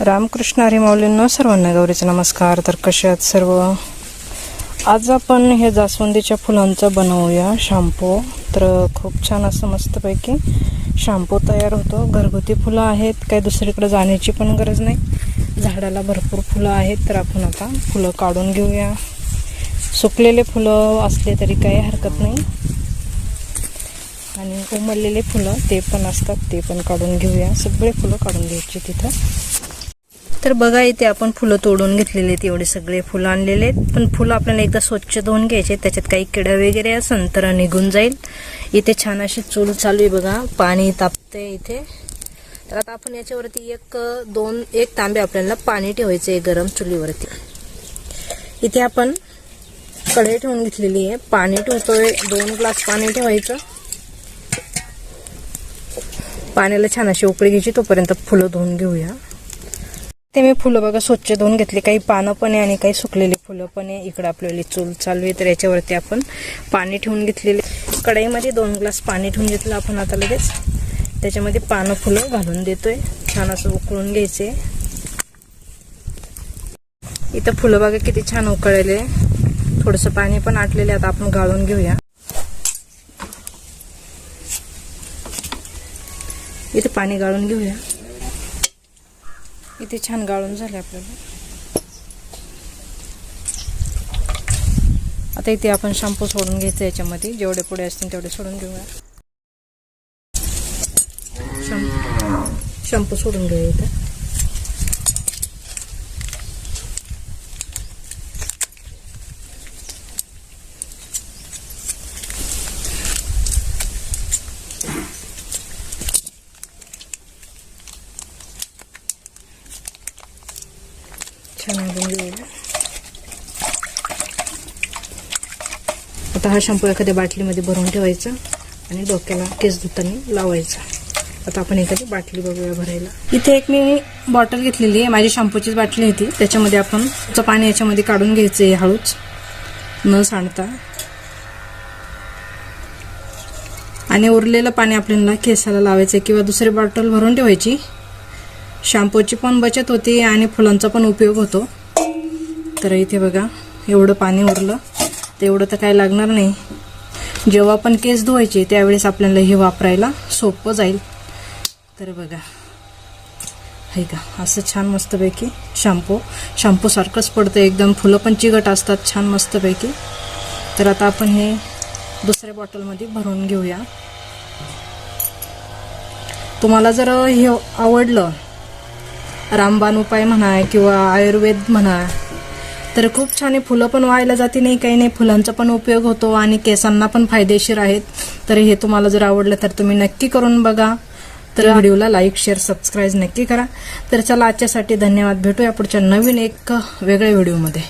रामकृष्ण हरिमाऊलींना सर्वांना गौरीचे नमस्कार. तर कसे आहेत सर्व? आज आपण हे जास्वंदीच्या फुलांचं बनवूया शॅम्पू. तर खूप छान असं मस्तपैकी शॅम्पू तयार होतो. घरगुती फुलं आहेत काही दुसरीकडे जाण्याची पण गरज नाही. झाडाला भरपूर फुलं आहेत तर आपण आता फुलं काढून घेऊया. सुकलेले फुलं असले तरी काही हरकत नाही. आणि उमललेले फुलं ते पण असतात ते पण काढून घेऊया. सगळे फुलं काढून घ्यायची तिथं. तर बघा इथे आपण फुलं तोडून घेतलेले आहेत. एवढे सगळे फुलं आणलेले आहेत. पण फुलं आपल्याला एकदा स्वच्छ धुवून घ्यायचे त्याच्यात काही किडा वगैरे असेल तर निघून जाईल. इथे छान अशी चूल चालू आहे बघा. पाणी तापते इथे. तर आता आपण याच्यावरती एक दोन एक तांबे आपल्याला पाणी ठेवायचं आहे गरम चुलीवरती. इथे आपण कढई ठेवून घेतलेली आहे. पाणी ठेवतोय. दोन ग्लास पाणी ठेवायचं. पाण्याला छान अशी उकळी घ्यायची. तोपर्यंत फुलं धुवून घेऊया. ते मी फुलं बघा स्वच्छ धुवून घेतली. काही पानं पण आहे आणि काही सुकलेली फुलं पण आहे. इकडं आपल्याला चूल चालू आहे तर याच्यावरती आपण पाणी ठेवून घेतलेले. कढईमध्ये दोन ग्लास पाणी ठेवून घेतलं आपण आता लगेच. त्याच्यामध्ये पानं फुलं घालून देतोय. छान असं उकळून घ्यायचे. इथं फुलं बघा किती छान उकळलेले. थोडंसं पाणी पण आटलेले. आता आपण गाळून घेऊया. इथं पाणी गाळून घेऊया. इथे छान गाळून झाले आपल्याला. आता इथे आपण शॅम्पू सोडून घ्यायचं याच्यामध्ये. जेवढे पुढे असतील तेवढे सोडून घेऊया. शॅम्पू सोडून घेऊया इथं. छान घालून घेऊया आता हा शॅम्पू एखाद्या बाटलीमध्ये भरून ठेवायचा आणि डोक्याला केस धुताना लावायचा. आता आपण एखादी बाटली बघूया भरायला. इथे एक मी बॉटल घेतलेली आहे. माझी शॅम्पूचीच बाटली होती. त्याच्यामध्ये आपण पाणी याच्यामध्ये काढून घ्यायचं आहे हळूच. न सांडता. आणि उरलेलं पाणी आपल्याला केसाला लावायचं किंवा दुसरी बॉटल भरून ठेवायची. शॅम्पूची पण बचत होती आणि फुलांचा पण उपयोग होतो. तर इथे बघा एवढं पाणी उरलं. तेवढं तर काय लागणार नाही. जेव्हा पण केस धुवायचे त्यावेळेस आपल्याला हे वापरायला सोपं जाईल. तर बघा हे का असं छान मस्तपैकी शॅम्पू शॅम्पूसारखंच पडतं. एकदम फुलं पण चिकट असतात छान मस्तपैकी. तर आता आपण हे दुसऱ्या बॉटलमध्ये भरून घेऊया. तुम्हाला जर हे आवडलं रामबाण उपाय म्हणा किंवा आयुर्वेद म्हणा तर खूप छान फुलं पण व्हायला जाते नाही काही नाही. फुलांचा पण उपयोग होतो आणि केसांना पण फायदेशीर आहेत. तर हे तुम्हाला जर आवडलं तर तुम्ही नक्की करून बघा. तर व्हिडिओला लाईक शेअर सबस्क्राईब नक्की करा. तर चला आजच्यासाठी धन्यवाद. भेटूया पुढच्या नवीन एक वेगळ्या व्हिडिओमध्ये.